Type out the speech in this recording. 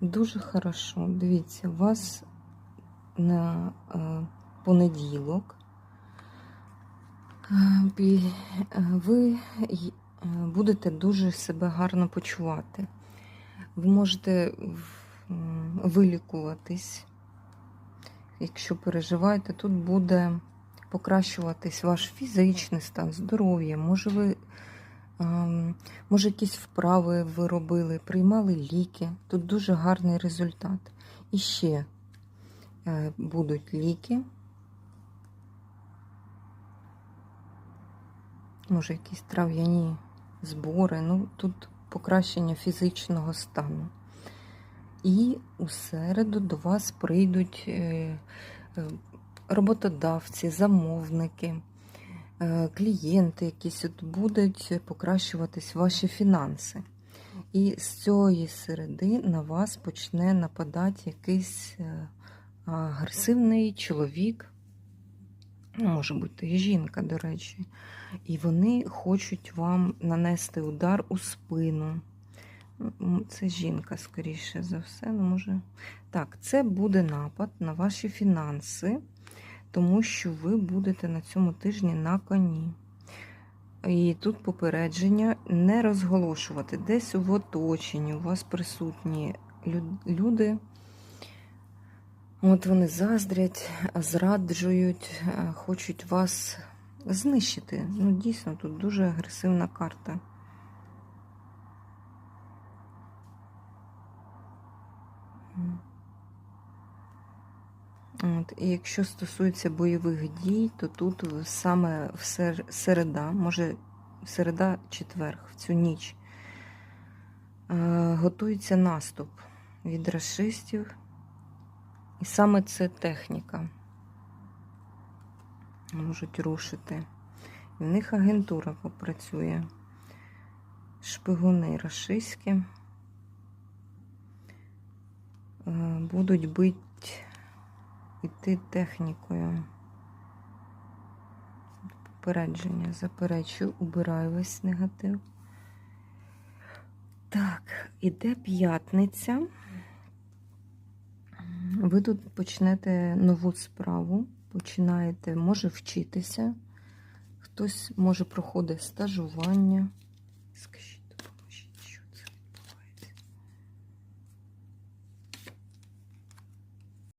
Дуже хорошо. Дивіться, у вас на е, понеділок е, е, ви будете дуже себе гарно почувати. Ви можете вилікуватись. Якщо переживаєте, тут буде покращуватись ваш фізичний стан, здоров'я. Може, ви може, якісь вправи ви робили, приймали ліки. Тут дуже гарний результат. І ще е, будуть ліки. Може, якісь трав'яні збори. Ну, тут покращення фізичного стану. І у середу до вас прийдуть е, е, роботодавці, замовники, клієнти, якісь от будуть покращуватись ваші фінанси. І з цієї середи на вас почне нападати якийсь е, агресивний чоловік, ну, може бути і жінка, до речі, і вони хочуть вам нанести удар у спину. Це жінка, скоріше за все. Ну, може... Так, це буде напад на ваші фінанси, тому що ви будете на цьому тижні на коні. І тут попередження не розголошувати. Десь в оточенні у вас присутні люди. От вони заздрять, зраджують, е, хочуть вас знищити. Ну, дійсно, тут дуже агресивна карта. М. От, і якщо стосується бойових дій, то тут саме в сер- середа, може середа четверг, в цю ніч, е, готується наступ від расистів. І саме це техніка. Можуть рушити. І в них агентура попрацює. Шпигуни рашистські е, будуть бити іти технікою. Попередження, заперечую, убираю весь негатив. Так, іде п'ятниця. Ви тут почнете нову справу, починаєте, може вчитися, хтось може проходить стажування. Скажіть.